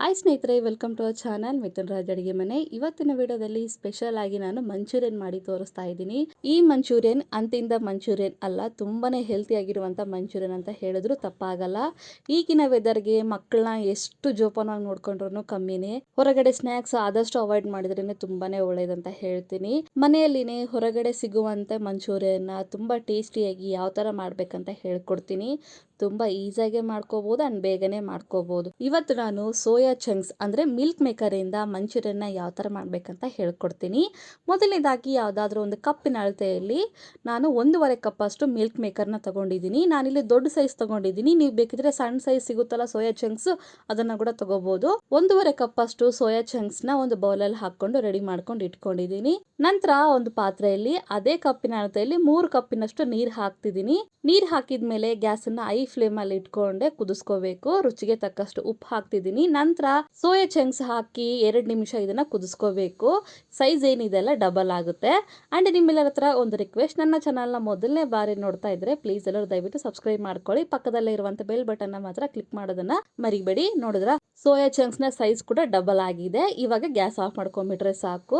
Hi ಸ್ನೇಹಿತರೆ welcome to our channel Mithun Raj ಅಡಿಗೆ ಮನೆ ಇವತ್ತಿನ ವಿಡಿಯೋದಲ್ಲಿ ಸ್ಪೆಷಲ್ ಆಗಿ ನಾನು ಮಂಚೂರಿಯನ್ ಮಾಡಿ ತೋರಿಸ್ತಾ ಇದ್ದೀನಿ. ಈ ಮಂಚೂರಿಯನ್ ಅಂತಿಂದ ಮಂಚೂರಿಯನ್ ಅಲ್ಲ, ತುಂಬಾನೇ ಹೆಲ್ತಿ ಆಗಿರುವಂತ ಮಂಚೂರಿಯನ್ ಅಂತ ಹೇಳಿದ್ರು, ತಪ್ಪಾಗಲ್ಲ. ಈಗಿನ ವೆದರ್ಗೆ ಮಕ್ಕಳನ್ನ ಎಷ್ಟು ಜೋಪಾನವಾಗಿ ನೋಡ್ಕೊಂಡ್ರು ಕಮ್ಮಿನೇ. ಹೊರಗಡೆ ಸ್ನ್ಯಾಕ್ಸ್ ಆದಷ್ಟು ಅವಾಯ್ಡ್ ಮಾಡಿದ್ರೇನೆ ತುಂಬಾನೇ ಒಳ್ಳೇದಂತ ಹೇಳ್ತೀನಿ. ಮನೆಯಲ್ಲಿನೇ ಹೊರಗಡೆ ಸಿಗುವಂತೆ ಮಂಚೂರಿಯನ್ನ ತುಂಬಾ ಟೇಸ್ಟಿಯಾಗಿ ಯಾವ ತರ ಮಾಡ್ಬೇಕಂತ ಹೇಳ್ಕೊಡ್ತೀನಿ. ತುಂಬ ಈಸಿಯಾಗೆ ಮಾಡ್ಕೋಬೋದು ಆ್ಯಂಡ್ ಬೇಗನೆ ಮಾಡ್ಕೋಬಹುದು ಇವತ್ತು ನಾನು ಸೋಯಾ ಚಂಕ್ಸ್ ಅಂದರೆ ಮಿಲ್ಕ್ ಮೇಕರಿಂದ ಮಂಚೂರಿಯನ್ನ ಯಾವ ಥರ ಮಾಡಬೇಕಂತ ಹೇಳ್ಕೊಡ್ತೀನಿ. ಮೊದಲನೇದಾಗಿ ಯಾವುದಾದ್ರೂ ಒಂದು ಕಪ್ಪಿನ ಅಳತೆಯಲ್ಲಿ ನಾನು ಒಂದೂವರೆ ಕಪ್ಪಷ್ಟು ಮಿಲ್ಕ್ ಮೇಕರ್ನ ತೊಗೊಂಡಿದ್ದೀನಿ. ನಾನಿಲ್ಲಿ ದೊಡ್ಡ ಸೈಜ್ ತಗೊಂಡಿದ್ದೀನಿ. ನೀವು ಬೇಕಿದ್ರೆ ಸಣ್ಣ ಸೈಜ್ ಸಿಗುತ್ತಲ್ಲ ಸೋಯಾ ಚಂಕ್ಸ್ ಅದನ್ನು ಕೂಡ ತಗೋಬಹುದು ಒಂದೂವರೆ ಕಪ್ಪಷ್ಟು ಸೋಯಾ ಚಂಕ್ಸ್ನ ಒಂದು ಬೌಲಲ್ಲಿ ಹಾಕ್ಕೊಂಡು ರೆಡಿ ಮಾಡ್ಕೊಂಡು ಇಟ್ಕೊಂಡಿದ್ದೀನಿ. ನಂತರ ಒಂದು ಪಾತ್ರೆಯಲ್ಲಿ ಅದೇ ಕಪ್ಪಿನ ಅಳತೆಯಲ್ಲಿ ಮೂರು ಕಪ್ಪಿನಷ್ಟು ನೀರು ಹಾಕ್ತಿದ್ದೀನಿ. ನೀರು ಹಾಕಿದ ಮೇಲೆ ಗ್ಯಾಸನ್ನು ಐ ಫ್ಲೇಮಲ್ಲಿ ಇಟ್ಕೊಂಡೆ ಕುದಿಸ್ಕೋಬೇಕು. ರುಚಿಗೆ ತಕ್ಕಷ್ಟು ಉಪ್ಪು ಹಾಕ್ತಿದ್ದೀನಿ. ನಂತರ ಸೋಯಾ ಚಂಕ್ಸ್ ಹಾಕಿ ಎರಡು ನಿಮಿಷ ಇದನ್ನ ಕುದಿಸ್ಕೋಬೇಕು. ಸೈಜ್ ಏನಿದೆಲ್ಲ ಡಬಲ್ ಆಗುತ್ತೆ. ಆ್ಯಂಡ್ ನಿಮ್ಮೆಲ್ಲರ ಹತ್ರ ಒಂದು ರಿಕ್ವೆಸ್ಟ್. ನನ್ನ ಚಾನಲ್ನ ಮೊದಲನೇ ಬಾರಿ ನೋಡ್ತಾ ಇದ್ರೆ ಪ್ಲೀಸ್ ಎಲ್ಲರೂ ದಯವಿಟ್ಟು ಸಬ್ಸ್ಕ್ರೈಬ್ ಮಾಡ್ಕೊಳ್ಳಿ. ಪಕ್ಕದಲ್ಲೇ ಇರುವಂಥ ಬೆಲ್ ಬಟನ್ನ ಮಾತ್ರ ಕ್ಲಿಕ್ ಮಾಡೋದನ್ನ ಮರಿಬೇಡಿ. ನೋಡಿದ್ರ? ಸೋಯಾ ಚಂಕ್ಸ್ನ ಸೈಜ್ ಕೂಡ ಡಬಲ್ ಆಗಿದೆ. ಇವಾಗ ಗ್ಯಾಸ್ ಆಫ್ ಮಾಡ್ಕೊಂಬಿಟ್ರೆ ಸಾಕು.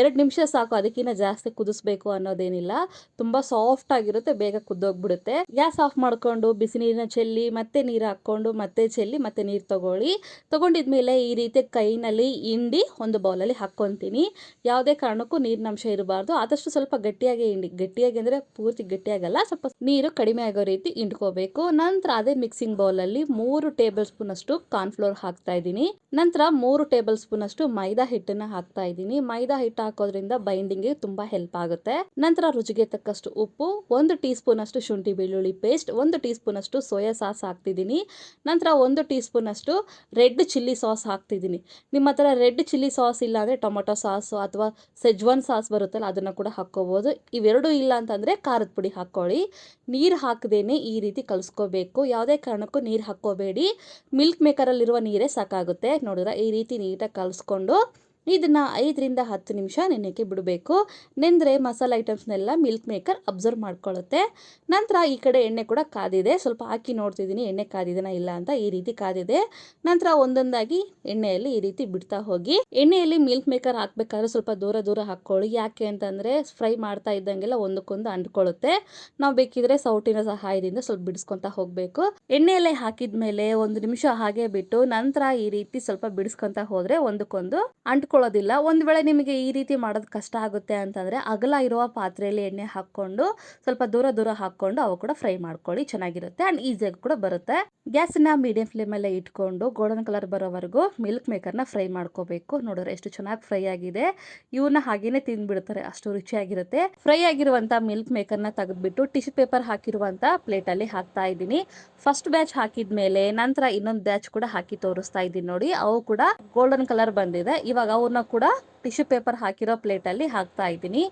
ಎರಡು ನಿಮಿಷ ಸಾಕು. ಅದಕ್ಕಿಂತ ಜಾಸ್ತಿ ಕುದಿಸ್ಬೇಕು ಅನ್ನೋದೇನಿಲ್ಲ. ತುಂಬ ಸಾಫ್ಟ್ ಆಗಿರುತ್ತೆ. ಬೇಗ ಕುದ್ದೋಗ್ಬಿಡುತ್ತೆ. ಗ್ಯಾಸ್ ಆಫ್ ಮಾಡ್ಕೊಂಡು ಬಿಸಿ ನೀರನ್ನ ಚೆಲ್ಲಿ, ಮತ್ತೆ ನೀರು ಹಾಕ್ಕೊಂಡು, ಮತ್ತೆ ಚೆಲ್ಲಿ, ಮತ್ತೆ ನೀರು ತಗೊಳ್ಳಿ. ತಗೊಂಡಿದ್ಮೇಲೆ ಈ ರೀತಿ ಕೈನಲ್ಲಿ ಹಿಂಡಿ ಒಂದು ಬೌಲಲ್ಲಿ ಹಾಕ್ಕೊತೀನಿ. ಯಾವುದೇ ಕಾರಣಕ್ಕೂ ನೀರಿನ ಅಂಶ ಇರಬಾರ್ದು. ಆದಷ್ಟು ಸ್ವಲ್ಪ ಗಟ್ಟಿಯಾಗಿ ಹಿಂಡಿ, ಗಟ್ಟಿಯಾಗಿ ಅಂದರೆ ಪೂರ್ತಿ ಗಟ್ಟಿಯಾಗಲ್ಲ, ಸ್ವಲ್ಪ ನೀರು ಕಡಿಮೆ ಆಗೋ ರೀತಿ ಹಿಂಡ್ಕೋಬೇಕು. ನಂತರ ಅದೇ ಮಿಕ್ಸಿಂಗ್ ಬೌಲಲ್ಲಿ ಮೂರು ಟೇಬಲ್ ಸ್ಪೂನ್ ಅಷ್ಟು ಕಾರ್ನ್ಫ್ಲೋರ್ ಹಾಕ್ತಾ ಇದ್ದೀನಿ. ನಂತರ ಮೂರು ಟೇಬಲ್ ಸ್ಪೂನ್ ಅಷ್ಟು ಮೈದಾ ಹಿಟ್ಟನ್ನ ಹಾಕ್ತಾ ಇದ್ದೀನಿ. ಮೈದಾ ಹಿಟ್ಟು ಹಾಕೋದ್ರಿಂದ ಬೈಂಡಿಂಗ್ ತುಂಬಾ ಹೆಲ್ಪ್ ಆಗುತ್ತೆ. ನಂತರ ರುಚಿಗೆ ತಕ್ಕಷ್ಟು ಉಪ್ಪು, ಒಂದು ಟೀ ಸ್ಪೂನ್ ಅಷ್ಟು ಶುಂಠಿ ಬೆಳ್ಳುಳ್ಳಿ ಪೇಸ್ಟ್, ಒಂದು ಟೀ ಸ್ಪೂನ್ ಸೋಯಾ ಸಾಸ್ ಹಾಕ್ತಿದ್ದೀನಿ. ನಂತರ ಒಂದು ಟೀ ಸ್ಪೂನಷ್ಟು ರೆಡ್ ಚಿಲ್ಲಿ ಸಾಸ್ ಹಾಕ್ತಿದ್ದೀನಿ. ನಿಮ್ಮ ಹತ್ರ ರೆಡ್ ಚಿಲ್ಲಿ ಸಾಸ್ ಇಲ್ಲ ಅಂದರೆ ಟೊಮೊಟೊ ಸಾಸು ಅಥವಾ ಸೆಜ್ವಾನ್ ಸಾಸ್ ಬರುತ್ತಲ್ಲ, ಅದನ್ನು ಕೂಡ ಹಾಕ್ಕೋಬೋದು. ಇವೆರಡೂ ಇಲ್ಲ ಅಂತಂದರೆ ಖಾರದ ಪುಡಿ ಹಾಕ್ಕೊಳ್ಳಿ. ನೀರು ಹಾಕದೇನೆ ಈ ರೀತಿ ಕಲಿಸ್ಕೋಬೇಕು. ಯಾವುದೇ ಕಾರಣಕ್ಕೂ ನೀರು ಹಾಕ್ಕೋಬೇಡಿ. ಮಿಲ್ಕ್ ಮೇಕರಲ್ಲಿರುವ ನೀರೇ ಸಾಕಾಗುತ್ತೆ. ನೋಡಿದ್ರೆ ಈ ರೀತಿ ನೀಟಾಗಿ ಕಲಿಸ್ಕೊಂಡು ಇದನ್ನು ಐದರಿಂದ ಹತ್ತು ನಿಮಿಷ ನೆನೆಯೋಕ್ಕೆ ಬಿಡಬೇಕು. ನೆಂದರೆ ಮಸಾಲೆ ಐಟಮ್ಸ್ನೆಲ್ಲ ಮಿಲ್ಕ್ ಮೇಕರ್ ಅಬ್ಸರ್ವ್ ಮಾಡ್ಕೊಳ್ಳುತ್ತೆ ನಂತರ ಈ ಕಡೆ ಎಣ್ಣೆ ಕೂಡ ಕಾದಿದೆ. ಸ್ವಲ್ಪ ಹಾಕಿ ನೋಡ್ತಿದ್ದೀನಿ. ಎಣ್ಣೆ ಕಾದಿದೆನಾ ಇಲ್ಲ ಅಂತ ಈ ರೀತಿ ಕಾದಿದೆ. ನಂತರ ಒಂದೊಂದಾಗಿ ಎಣ್ಣೆಯಲ್ಲಿ ಈ ರೀತಿ ಬಿಡ್ತಾ ಹೋಗಿ. ಎಣ್ಣೆಯಲ್ಲಿ ಮಿಲ್ಕ್ ಮೇಕರ್ ಹಾಕಬೇಕಾದ್ರೆ ಸ್ವಲ್ಪ ದೂರ ದೂರ ಹಾಕ್ಕೊಳ್ಳಿ. ಯಾಕೆ ಅಂತಂದರೆ ಫ್ರೈ ಮಾಡ್ತಾ ಇದ್ದಂಗೆಲ್ಲ ಒಂದಕ್ಕೊಂದು ಅಂಟ್ಕೊಳ್ಳುತ್ತೆ ನಾವು ಬೇಕಿದ್ರೆ ಸೌಟಿನ ಸಹಾಯದಿಂದ ಸ್ವಲ್ಪ ಬಿಡಿಸ್ಕೊತಾ ಹೋಗಬೇಕು. ಎಣ್ಣೆಯಲ್ಲೇ ಹಾಕಿದ ಮೇಲೆ ಒಂದು ನಿಮಿಷ ಹಾಗೆ ಬಿಟ್ಟು ನಂತರ ಈ ರೀತಿ ಸ್ವಲ್ಪ ಬಿಡಿಸ್ಕೊತಾ ಹೋದರೆ ಒಂದಕ್ಕೊಂದು ಅಂಟ್ಕೊಳ್ಳಿ ಹಾಕೊಳ್ಳೋದಿಲ್ಲ ಒಂದು ವೇಳೆ ನಿಮಗೆ ಈ ರೀತಿ ಮಾಡೋದು ಕಷ್ಟ ಆಗುತ್ತೆ ಅಂತಂದರೆ ಅಗಲ ಇರುವ ಪಾತ್ರೆಯಲ್ಲಿ ಎಣ್ಣೆ ಹಾಕ್ಕೊಂಡು, ಸ್ವಲ್ಪ ದೂರ ದೂರ ಹಾಕ್ಕೊಂಡು ಅವು ಕೂಡ ಫ್ರೈ ಮಾಡ್ಕೊಳ್ಳಿ, ಚೆನ್ನಾಗಿರುತ್ತೆ. ಆ್ಯಂಡ್ ಈಸಿಯಾಗಿ ಕೂಡ ಬರುತ್ತೆ. ಗ್ಯಾಸನ್ನ ಮೀಡಿಯಂ ಫ್ಲೇಮಲ್ಲೇ ಇಟ್ಕೊಂಡು ಗೋಲ್ಡನ್ ಕಲರ್ ಬರೋವರೆಗೂ ಮಿಲ್ಕ್ ಮೇಕರ್ನ ಫ್ರೈ ಮಾಡ್ಕೋಬೇಕು. ನೋಡಿದ್ರೆ ಎಷ್ಟು ಚೆನ್ನಾಗಿ ಫ್ರೈ ಆಗಿದೆ. ಇವನ್ನ ಹಾಗೇನೆ ತಿಂದ್ಬಿಡ್ತಾರೆ. ಅಷ್ಟು ರುಚಿಯಾಗಿರುತ್ತೆ. ಫ್ರೈ ಆಗಿರುವಂಥ ಮಿಲ್ಕ್ ಮೇಕರ್ನ ತೆಗೆದ್ಬಿಟ್ಟು ಟಿಶ್ಯೂ ಪೇಪರ್ ಹಾಕಿರುವಂಥ ಪ್ಲೇಟಲ್ಲಿ ಹಾಕ್ತಾ ಇದ್ದೀನಿ. ಫಸ್ಟ್ ಬ್ಯಾಚ್ ಹಾಕಿದ ಮೇಲೆ ನಂತರ ಇನ್ನೊಂದು ಬ್ಯಾಚ್ ಕೂಡ ಹಾಕಿ ತೋರಿಸ್ತಾ ಇದ್ದೀನಿ ನೋಡಿ. ಅವು ಕೂಡ ಗೋಲ್ಡನ್ ಕಲರ್ ಬಂದಿದೆ. ಇವಾಗ ಅವನ್ನ ಕೂಡ ಟಿಶ್ಯೂ ಪೇಪರ್ ಹಾಕಿರೋ ಪ್ಲೇಟಲ್ಲಿ ಹಾಕ್ತಾ ಇದ್ದೀನಿ.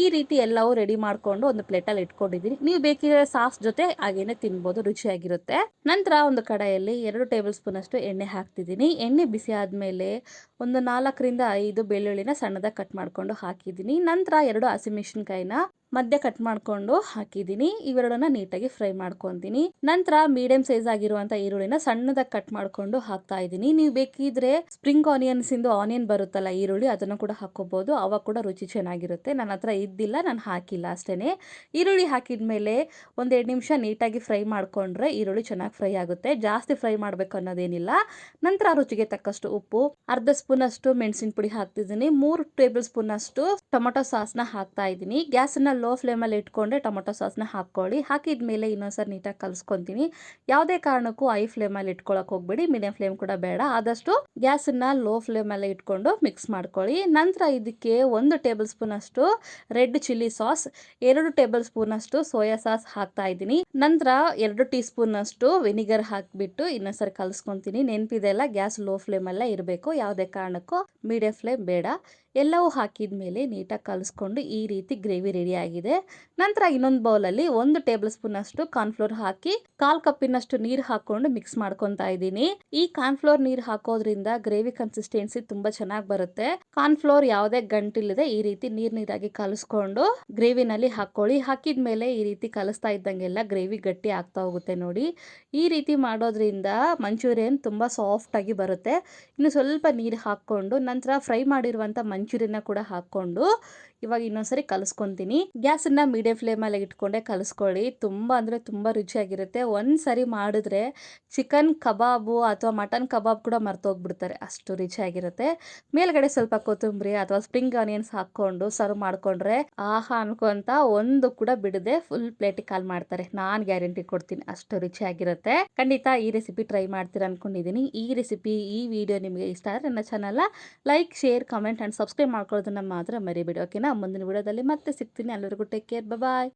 ಈ ರೀತಿ ಎಲ್ಲವೂ ರೆಡಿ ಮಾಡಿಕೊಂಡು ಒಂದು ಪ್ಲೇಟಲ್ಲಿ ಇಟ್ಕೊಂಡಿದ್ದೀನಿ. ನೀವು ಬೇಕಿದ್ರೆ ಸಾಸ್ ಜೊತೆ ಹಾಗೇನೆ ತಿನ್ಬೋದು, ರುಚಿಯಾಗಿರುತ್ತೆ. ನಂತರ ಒಂದು ಕಡೆಯಲ್ಲಿ ಎರಡು ಟೇಬಲ್ ಸ್ಪೂನ್ ಅಷ್ಟು ಎಣ್ಣೆ ಹಾಕ್ತಿದ್ದೀನಿ. ಎಣ್ಣೆ ಬಿಸಿ ಆದಮೇಲೆ ಒಂದು ನಾಲ್ಕರಿಂದ ಐದು ಬೆಳ್ಳುಳ್ಳಿನ ಸಣ್ಣದಾಗಿ ಕಟ್ ಮಾಡಿಕೊಂಡು ಹಾಕಿದ್ದೀನಿ. ನಂತರ ಎರಡು ಹಸಿಮೆಣಸಿನ್ಕಾಯಿನ ಮಧ್ಯ ಕಟ್ ಮಾಡ್ಕೊಂಡು ಹಾಕಿದ್ದೀನಿ. ಇವೆರಡನ್ನ ನೀಟಾಗಿ ಫ್ರೈ ಮಾಡ್ಕೊತೀನಿ. ನಂತರ ಮೀಡಿಯಂ ಸೈಜ್ ಆಗಿರುವಂತ ಈರುಳ್ಳಿನ ಸಣ್ಣದಾಗಿ ಕಟ್ ಮಾಡ್ಕೊಂಡು ಹಾಕ್ತಾ ಇದ್ದೀನಿ. ನೀವು ಬೇಕಿದ್ರೆ ಸ್ಪ್ರಿಂಗ್ ಆನಿಯನ್ಸ್ ಇಂದು ಆನಿಯನ್ ಬರುತ್ತಲ್ಲ ಈರುಳ್ಳಿ, ಅದನ್ನು ಕೂಡ ಹಾಕೋಬಹುದು ಅವಾಗ ಕೂಡ ರುಚಿ ಚೆನ್ನಾಗಿರುತ್ತೆ. ನನ್ನ ಹತ್ರ ಇದ್ದಿಲ್ಲ, ನಾನು ಹಾಕಿಲ್ಲ ಅಷ್ಟೇನೆ. ಈರುಳ್ಳಿ ಹಾಕಿದ್ಮೇಲೆ ಮೇಲೆ ಎರಡು ನಿಮಿಷ ನೀಟಾಗಿ ಫ್ರೈ ಮಾಡ್ಕೊಂಡ್ರೆ ಈರುಳ್ಳಿ ಚೆನ್ನಾಗಿ ಫ್ರೈ ಆಗುತ್ತೆ. ಜಾಸ್ತಿ ಫ್ರೈ ಮಾಡಬೇಕು ಅನ್ನೋದೇನಿಲ್ಲ. ನಂತರ ರುಚಿಗೆ ತಕ್ಕಷ್ಟು ಉಪ್ಪು, ಅರ್ಧ ಸ್ಪೂನ್ ಅಷ್ಟು ಮೆಣಸಿನ ಪುಡಿ ಹಾಕ್ತಿದ್ದೀನಿ. ಮೂರು ಟೇಬಲ್ ಸ್ಪೂನ್ ಅಷ್ಟು ಟೊಮೊಟೊ ಸಾಸ್ನ ಹಾಕ್ತಾ ಇದ್ದೀನಿ. ಗ್ಯಾಸನ್ನ ಲೋ ಫ್ಲೇಮಲ್ಲಿ ಇಟ್ಕೊಂಡೆ ಟೊಮೊಟೊ ಸಾಸ್ನ ಹಾಕ್ಕೊಳ್ಳಿ. ಹಾಕಿದ ಮೇಲೆ ಇನ್ನೊಂದ್ಸರಿ ನೀಟಾಗಿ ಕಲಿಸ್ಕೊತೀನಿ. ಯಾವುದೇ ಕಾರಣಕ್ಕೂ ಐ ಫ್ಲೇಮಲ್ಲಿ ಇಟ್ಕೊಳಕ್ಕೆ ಹೋಗ್ಬೇಡಿ. ಮೀಡಿಯಂ ಫ್ಲೇಮ್ ಕೂಡ ಬೇಡ. ಆದಷ್ಟು ಗ್ಯಾಸನ್ನ ಲೋ ಫ್ಲೇಮಲ್ಲಿ ಇಟ್ಕೊಂಡು ಮಿಕ್ಸ್ ಮಾಡ್ಕೊಳ್ಳಿ. ನಂತರ ಇದಕ್ಕೆ ಒಂದು ಟೇಬಲ್ ಸ್ಪೂನ್ ಅಷ್ಟು ರೆಡ್ ಚಿಲ್ಲಿ ಸಾಸ್, ಎರಡು ಟೇಬಲ್ ಸ್ಪೂನ್ ಅಷ್ಟು ಸೋಯಾ ಸಾಸ್ ಹಾಕ್ತಾ ಇದ್ದೀನಿ. ನಂತರ ಎರಡು ಟೀ ಸ್ಪೂನ್ ಅಷ್ಟು ವಿನಿಗರ್ ಹಾಕಿಬಿಟ್ಟು ಇನ್ನೊಂದ್ಸರಿ ಕಲಿಸ್ಕೊತೀನಿ. ನೆನಪಿದೆಲ್ಲ ಗ್ಯಾಸ್ ಲೋ ಫ್ಲೇಮಲ್ಲೇ ಇರಬೇಕು. ಯಾವುದೇ ಕಾರಣಕ್ಕೂ ಮೀಡಿಯಂ ಫ್ಲೇಮ್ ಬೇಡ. ಎಲ್ಲವೂ ಹಾಕಿದ ಮೇಲೆ ನೀಟಾಗಿ ಕಲಿಸ್ಕೊಂಡು ಈ ರೀತಿ ಗ್ರೇವಿ ರೆಡಿ ಆಗಿದೆ. ನಂತರ ಇನ್ನೊಂದು ಬೌಲಲ್ಲಿ ಒಂದು ಟೇಬಲ್ ಸ್ಪೂನ್ ಅಷ್ಟು ಕಾರ್ನ್ಫ್ಲೋರ್ ಹಾಕಿ ಕಾಲ್ ಕಪ್ಪಿನಷ್ಟು ನೀರು ಹಾಕೊಂಡು ಮಿಕ್ಸ್ ಮಾಡ್ಕೊತಾ ಇದ್ದೀನಿ. ಈ ಕಾರ್ನ್ಫ್ಲೋರ್ ನೀರು ಹಾಕೋದ್ರಿಂದ ಗ್ರೇವಿ ಕನ್ಸಿಸ್ಟೆನ್ಸಿ ತುಂಬಾ ಚೆನ್ನಾಗಿ ಬರುತ್ತೆ. ಕಾರ್ನ್ಫ್ಲೋರ್ ಯಾವುದೇ ಗಂಟಿಲ್ಲದೆ ಈ ರೀತಿ ನೀರ್ ನೀರಾಗಿ ಕಲಿಸ್ಕೊಂಡು ಗ್ರೇವಿನಲ್ಲಿ ಹಾಕೊಳ್ಳಿ ಹಾಕಿದ್ಮೇಲೆ ಈ ರೀತಿ ಕಲಿಸ್ತಾ ಇದ್ದಂಗೆಲ್ಲ ಗ್ರೇವಿ ಗಟ್ಟಿ ಆಗ್ತಾ ಹೋಗುತ್ತೆ ನೋಡಿ. ಈ ರೀತಿ ಮಾಡೋದ್ರಿಂದ ಮಂಚೂರಿಯನ್ ತುಂಬಾ ಸಾಫ್ಟ್ ಆಗಿ ಬರುತ್ತೆ. ಇನ್ನು ಸ್ವಲ್ಪ ನೀರು ಹಾಕ್ಕೊಂಡು ನಂತರ ಫ್ರೈ ಮಾಡಿರುವಂತ ಮಾಡಿರುವಂಥ ಮಂಚೂರಿಯನ್ನ ಕೂಡ ಹಾಕ್ಕೊಂಡು ಇವಾಗ ಇನ್ನೊಂದ್ಸರಿ ಕಲಿಸ್ಕೊತೀನಿ. ಗ್ಯಾಸನ್ನ ಮೀಡಿಯಂ ಫ್ಲೇಮಲ್ಲಿ ಇಟ್ಕೊಂಡೆ ಕಲಿಸ್ಕೊಳ್ಳಿ. ತುಂಬ ಅಂದರೆ ತುಂಬ ರುಚಿಯಾಗಿರುತ್ತೆ. ಒಂದು ಸರಿ ಮಾಡಿದ್ರೆ ಚಿಕನ್ ಕಬಾಬು ಅಥವಾ ಮಟನ್ ಕಬಾಬ್ ಕೂಡ ಮರ್ತೋಗ್ಬಿಡ್ತಾರೆ. ಅಷ್ಟು ರುಚಿಯಾಗಿರುತ್ತೆ. ಮೇಲ್ಗಡೆ ಸ್ವಲ್ಪ ಕೊತ್ತಂಬರಿ ಅಥವಾ ಸ್ಪ್ರಿಂಗ್ ಆನಿಯನ್ಸ್ ಹಾಕ್ಕೊಂಡು ಸರ್ವ್ ಮಾಡ್ಕೊಂಡ್ರೆ ಆಹಾ ಅನ್ಕೊಂತ ಒಂದು ಕೂಡ ಬಿಡದೆ ಫುಲ್ ಪ್ಲೇಟಿಗೆ ಕಾಲ್ ಮಾಡ್ತಾರೆ. ನಾನು ಗ್ಯಾರಂಟಿ ಕೊಡ್ತೀನಿ. ಅಷ್ಟು ರುಚಿಯಾಗಿರುತ್ತೆ. ಖಂಡಿತ ಈ ರೆಸಿಪಿ ಟ್ರೈ ಮಾಡ್ತೀರಾ ಅನ್ಕೊಂಡಿದ್ದೀನಿ ಈ ರೆಸಿಪಿ, ಈ ವಿಡಿಯೋ ನಿಮಗೆ ಇಷ್ಟ ಆದರೆ ನನ್ನ ಚಾನಲ್ನ like, share, comment, and subscribe ಮಾಡ್ಕೊಳ್ಳೋದನ್ನ ಮಾತ್ರ ಮರಿಬೇಡಿ. ಓಕೆನಾ? ಮುಂದಿನ ವಿಡಿಯೋದಲ್ಲಿ ಮತ್ತೆ ಸಿಗ್ತೀನಿ. ಎಲ್ಲರಿಗೂ ಟೇಕ್ ಕೇರ್ ಬಾಯ್